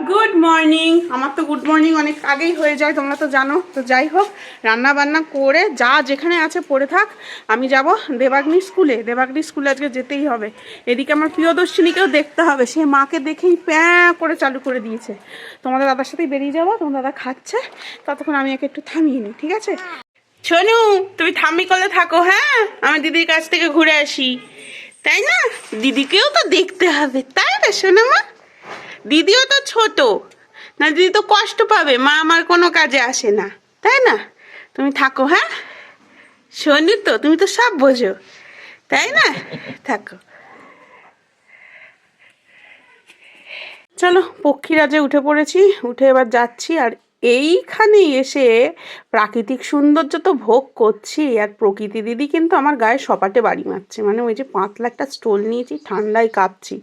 Good morning আমার তো good morning অনেক আগেই হয়ে যায়, তোমরা তো জানো। তো যাই হোক, রান্না বান্না করে যা যেখানে আছে পড়ে থাক। আমি যাব দেবাগ্নি স্কুলে। দেবাগ্নি স্কুলে আজকে যেতেই হবে। এদিকে আমার প্রিয়দর্শিনীকেও দেখতে হবে। সে মাকে দেখেই প্যাঁ করে চালু করে দিয়েছে। তোমাদের দাদার সাথেই বেরিয়ে যাব তোমার দাদা খাচ্ছে। ততক্ষণ আমি একে একটু থামিয়ে নিই, ঠিক আছে? শোনু তুমি থামি করলে থাকো হ্যাঁ? আমি দিদির কাছ থেকে ঘুরে আসি। তাই না? দিদিকেও তো দেখতে হবে। তাই না শোনো মা দিদিও তো ছোট। না, দিদি তো কষ্ট পাবে, মা আমার কোনো কাজে আসে না, তাই না? তুমি থাকো হ্যাঁ? শোনি তো, তুমি তো সব বোঝো, তাই না? থাকো। চলো পক্ষীরাজে উঠে পড়েছি, উঠে এবার যাচ্ছি আর এইখানে এসে প্রাকৃতিক সৌন্দর্য তো ভোগ করছি, আর প্রকৃতি দিদি কিন্তু আমার গায়ে সপাটে বাড়ি মারছে। মানে ওই যে পাতলা একটা স্টোল নিয়েছি, ঠান্ডায় কাঁপছি।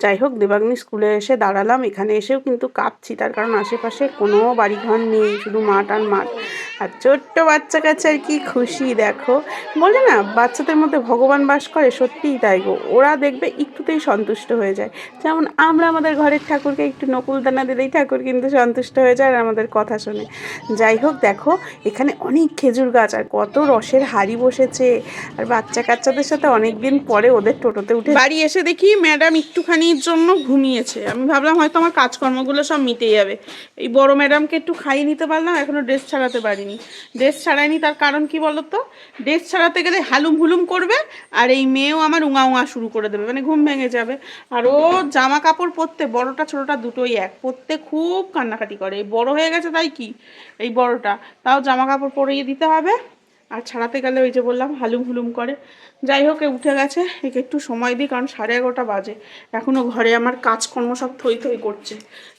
যাই হোক, দেবাগ্নি স্কুলে এসে দাঁড়ালাম, এখানে এসেও কিন্তু কাঁপছি। তার কারণ আশেপাশে কোনো বাড়িঘর নেই, শুধু মাঠ আর মাঠ। আর ছোট্ট বাচ্চা কাছে আর কি খুশি, দেখো। বলে না, বাচ্চাদের মধ্যে ভগবান বাস করে, সত্যিই তাই গো। ওরা দেখবে একটুতেই সন্তুষ্ট হয়ে যায়। যেমন আমরা আমাদের ঘরের ঠাকুরকে একটু নকুলদানা দিলেই ঠাকুর কিন্তু সন্তুষ্ট হয়ে যায় আর আমাদের কথা শোনে। যাই হোক, দেখো, এখানে অনেক খেজুর গাছ আর কত রসের হাড়ি বসেছে। আর বাচ্চা কাচ্চাদের সাথে অনেক দিন পরে ওদের টোটোতে উঠে বাড়ি এসে দেখি ম্যাডাম একটুখানির জন্য ঘুমিয়েছে। আমি ভাবলাম হয়তো আমার কাজকর্মগুলো সব মিটে যাবে। এই বড় ম্যাডামকে একটু খাইয়ে নিতে পারলাম, এখনও ড্রেস ছাড়াতে পারিনি। ড্রেস ছাড়াইনি তার কারণ কি বলতো? ড্রেস ছাড়াতে গেলে হালুম হুলুম করবে আর এই মেয়েও আমার উঙা উঙা শুরু করে দেবে মানে ঘুম ভেঙে যাবে। আর ও জামা কাপড় পরতে বড়টা ছোটটা দুটোই এক, পরতে খুব কান্নাকাটি করে। এই বড় হয়ে গেছে তাই কি? এই বড়টা। তাও জামা কাপড় পরিয়ে দিতে হবে। আর ছাড়াতে গেলে ওই যে বললাম, হালুম হুলুম করে। যাই হোক উঠে গেছে। একে একটু সময় দিই, কারণ সাড়ে এগারোটা বাজে। এখনও ঘরে আমার কাজকর্ম সব থই থই করছে।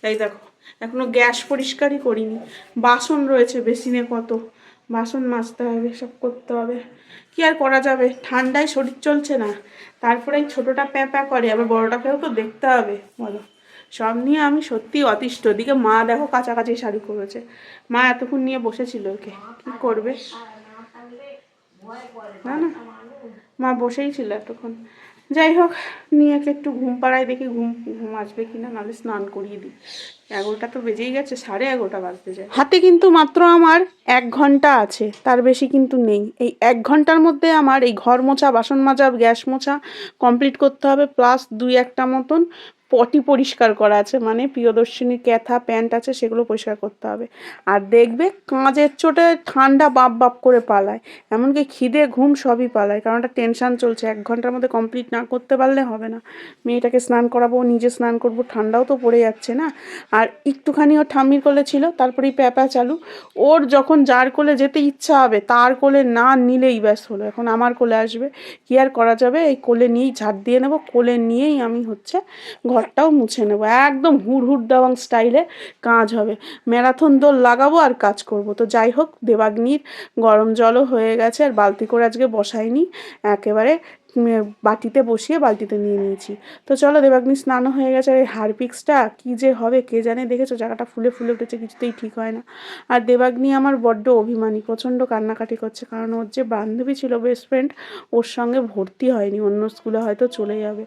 এই দেখো। এখনও গ্যাস পরিষ্কারই করিনি। বাসন রয়েছে, বেসিনে কত। বাসন মাজতে হবে, সব করতে হবে। কি আর করা যাবে? ঠান্ডায় শরীর চলছে না। তারপরে ছোটোটা প্যাঁ করে, আবার বড়টাকেও তো দেখতে হবে। বলো। সব নিয়ে আমি সত্যি অতিষ্ঠ। দিকে মা দেখো কাছাকাছি শাড়ি করেছে মা এতক্ষণ নিয়ে বসেছিল ওকে। কি করবে? না না। মা বসেই ছিল এতক্ষণ। যাই হোক, মিয়াকে একটু ঘুম পাড়ায় দেখি, ঘুম ঘুম আসবে কি না নাহলে স্নান করিয়ে দিই। এগারোটা তো বেজেই গেছে, সাড়ে এগারোটা বাজতে যায়। হাতে কিন্তু মাত্র আমার এক ঘণ্টা আছে, তার বেশি কিন্তু নেই। এই এক ঘণ্টার মধ্যে আমার এই ঘর মোছা বাসন মাজা গ্যাস মোছা কমপ্লিট করতে হবে প্লাস দুই একটা মতন পটি পরিষ্কার করা আছে মানে প্রিয়দর্শিনীর ক্যাথা প্যান্ট আছে সেগুলো পরিষ্কার করতে হবে। আর দেখবে কাঁচের চোটে ঠান্ডা বাপ বাপ করে পালায়, এমনকি খিদে ঘুম সবই পালায়, কারণ একটা টেনশান চলছে, এক ঘণ্টার মধ্যে কমপ্লিট না করতে পারলে হবে না। মেয়েটাকে স্নান করাবো, নিজে স্নান করব, ঠান্ডাও তো পড়ে যাচ্ছে না। আর একটুখানি ওর ঠাম্মির কোলে ছিল, তারপরেই প্যাপা চালু। ওর যখন যার কোলে যেতে ইচ্ছা হবে, তার কোলে না নিলেই ব্যাস হলো, এখন আমার কোলে আসবে। কি আর করা যাবে? এই কোলে নিয়েই ঝাড় দিয়ে নেব, কোলে নিয়েই আমি হচ্ছে ঘরটাও মুছে নেব, একদম হুড় হুড় দেওয়াং স্টাইলে কাজ হবে। ম্যারাথন দৌড় লাগাবো আর কাজ করব। তো যাই হোক, দেবাগ্নির গরম জলও হয়ে গেছে আর বালতি করে আজকে বসাইনি। একেবারে বাটিতে বসিয়ে বালতিতে নিয়ে নিয়েছি। তো চলো দেবাগ্নি স্নানও হয়ে গেছে। আর এই হারপিক্সটা কী যে হবে, কে জানে? দেখেছ? জায়গাটা ফুলে ফুলে উঠেছে, কিছুতেই ঠিক হয় না। আর দেবাগ্নি আমার বড্ড অভিমানী, প্রচণ্ড কান্নাকাটি করছে। কারণ ওর যে বান্ধবী ছিল বেস্ট ফ্রেন্ড ওর সঙ্গে ভর্তি হয়নি। অন্য স্কুলে হয়তো চলে যাবে।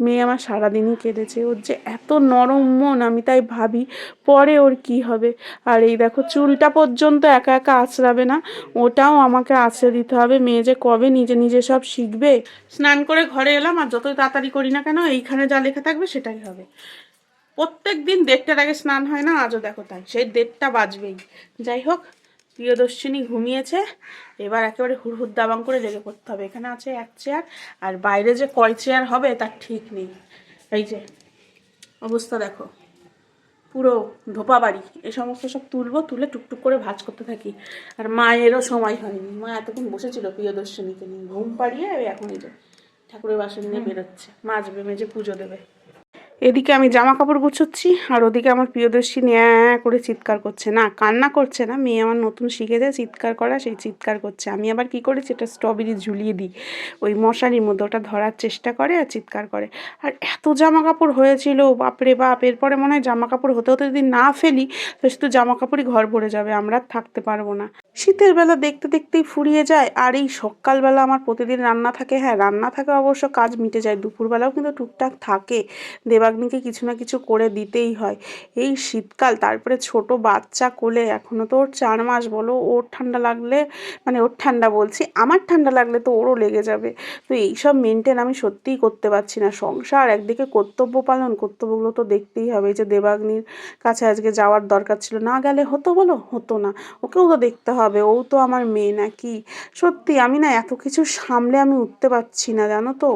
মেয়ে আমার সারাদিনই কেঁদেছে। ওর যে এত নরম মন, আমি তাই ভাবি, পরে ওর কি হবে? আর এই দেখো, চুলটা পর্যন্ত একা একা আঁচড়াবে না। ওটাও আমাকে আঁচড়ে দিতে হবে। মেয়ে যে কবে নিজে নিজে সব শিখবে? স্নান করে ঘরে এলাম আর যতই তাড়াতাড়ি করি না কেন, এইখানে যা লেখা থাকবে সেটাই হবে। প্রত্যেক দিন দেড়টার আগে স্নান হয় না, আজও দেখো তাই, সেই দেড়টা বাজবেই। যাই হোক, প্রিয়দর্শিনী ঘুমিয়েছে, এবার একেবারে হুড়হুড় দাবাং করে লেগে পড়তে হবে। এখানে আছে এক চেয়ার আর বাইরে যে কয় চেয়ার হবে তার ঠিক নেই। এই যে, অবস্থা দেখো। পুরো ধোপা বাড়ি। এ সমস্ত সব তুলবো তুলে টুকটুক করে ভাজ করতে থাকি। আর মায়েরও সময় হয়নি। মা এতক্ষণ বসেছিল প্রিয়দর্শনীকে নিয়ে। ঘুম পাড়িয়ে এখন এই যে ঠাকুরের বাসন নিয়ে বেরোচ্ছে। মাজবে মেজে পুজো দেবে। এদিকে আমি জামা কাপড় গুছোচ্ছি, আর ওদিকে আমার প্রিয়দর্শী ন্যায় করে চিৎকার করছে। না, কান্না করছে না, মেয়ে আমার নতুন শিখেছে, চিৎকার করা, সেই চিৎকার করছে। আমি আবার কি করেছি এটা স্ট্রবেরি ঝুলিয়ে দিই, ওই মশারির মধ্যে, ওটা ধরার চেষ্টা করে আর চিৎকার করে। আর এত জামা কাপড় হয়েছিল, বাপরে বাপ, এরপরে মনে হয় জামা কাপড় হতে হতে যদি না ফেলি তো শুধু জামা কাপড়ই ঘর ভরে যাবে, আমরা থাকতে পারব না। শীতের বেলা দেখতে দেখতেই ফুরিয়ে যায়। আর এই সকালবেলা আমার প্রতিদিন রান্না থাকে। হ্যাঁ রান্না থাকে অবশ্য, কাজ মিটে যায়। দুপুরবেলাও কিন্তু টুকটাক থাকে। দেবাগ্নিকে কিছু না কিছু করে দিতেই হয়। এই শীতকাল, তারপরে ছোট বাচ্চা কোলে এখনও তো ওর চার মাস বলো, ওর ঠান্ডা লাগলে মানে ওর ঠান্ডা বলছি, আমার ঠান্ডা লাগলে তো ওরও লেগে যাবে। তো এইসব মেনটেন আমি সত্যিই করতে পারছি না। সংসার একদিকে কর্তব্য পালন, কর্তব্যগুলো তো দেখতেই হবে। এই যে দেবাগ্নির কাছে আজকে যাওয়ার দরকার ছিল। না গেলে হতো বলো? হতো না। ওকেও তো দেখতে হবে, ও তো আমার মেয়ে নাকি? সত্যি, আমি না এত কিছু সামলে আমি উঠতে পারছি না, জানো তো।